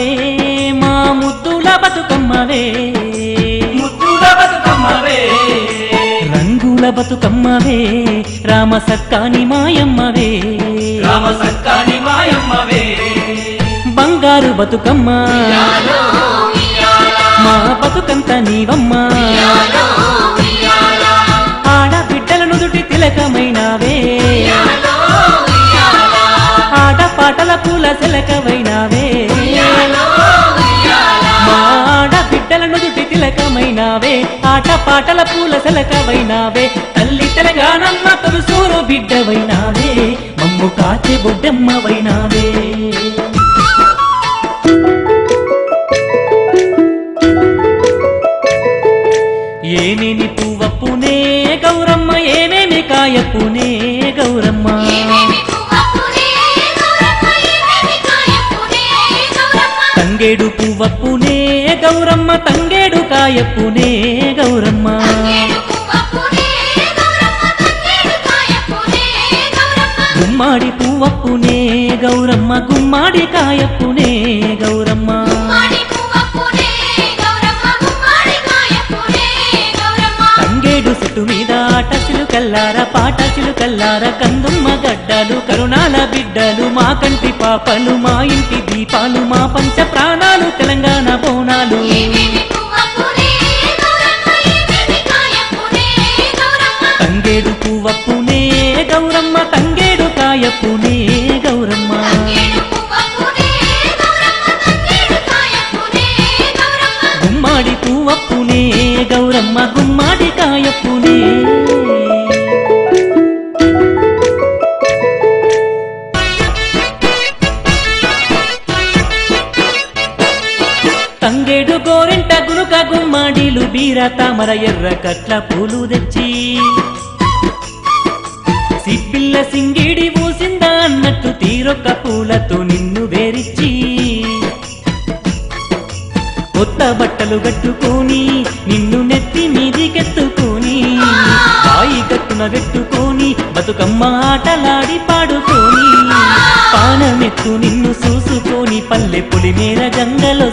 బతుకమ్మవే మా ముద్దుల బతుకమ్మవే ముద్దుల బతుకమ్మవే రంగుల బతుకమ్మవే రామ సక్కాని మాయమ్మవే. రామ సక్కాని మాయమ్మవే. బంగారు బతుకమ్మ. మా బతుకంత నీవమ్మ. ఆడబిడ్డల నుదుటి తిలకమైనావే పాటల పూల సెలకవైనావే తల్లి తెలంగాణమ్మ తొలుసూరు బిడ్డవైనావే మమ్ము కాచే బొడ్డమ్మవైనావే. ఏమేమి పువ్వప్పునే గౌరమ్మ ఏమేమి కాయప్పునే గౌరమ్మ. తంగేడు పువ్వప్పునే గౌరమ్మ తంగేడు కాయ గౌరమ్మ గౌరమ్మ. గుమ్మాడి పువ్వప్పునే గౌరమ్మ గుమ్మాడి కాయప్పునే గౌరమ్మ గౌరమ్మ. గౌరమ్మ తంగేడు చెట్టు మీద ఆటసిలు కల్లార పాటసిలు కల్లార కందుమ్మ గడ్డలు కరుణాల బిడ్డలు మా కంటి పాపలు మా ఇంటి దీపాలు మా పంచ ప్రాణాలు తెలంగాణ తంగేడు గౌరమ్మ. తంగేడు పువ్వప్పునే గౌరమ్మ గౌరమ్మ గుమ్మాడి పువ్వప్పునే గౌరమ్మ గుమ్మాడి కాయప్పునే తంగేడు గోరింట గునుక గుమ్మాడిలు బీర తామర ఎర్ర కట్ల పూలు తెచ్చి. తీరొక్క పూలతో నిన్ను వేరిచ్చి కొత్త బట్టలు కట్టుకొని నిన్ను నెత్తి మీదికెత్తుకొని కాయి కట్టున పెట్టుకొని బతుకమ్మ ఆటలాడి పాడుకొని పానమెత్తు నిన్ను చూసుకొని పల్లె పులి మేర గంగలో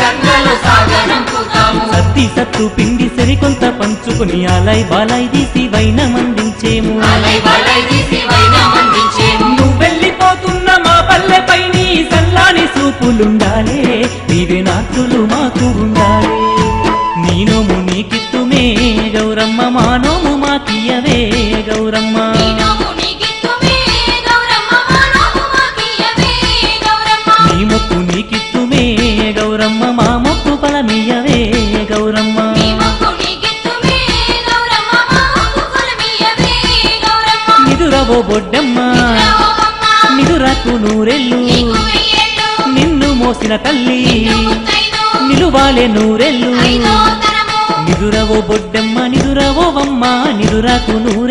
గంగలో సాగనంపుతాము సత్తి సత్తు పిండి సరికొంత పంచుకొని అలై బాలై తీసి వైనమందించేము వైనమందించేము నువ్వు వెళ్ళిపోతున్న మా పల్లెపై నీ సల్లాని చూపులుండాలే నీవే నాకులు మాకు ఉండాలి. నీ నోము నీకిత్తుమే గౌరమ్మ మా రావో బొడ్డమ్మ. రావమ్మ నిదురకు నూరెల్లు నిన్ను మోసిన తల్లి. నిలువాలే నూరెల్లు నిదురవో బొడ్డమ్మ నిదురవో వమ్మ నిదురాకు నూరెల్లు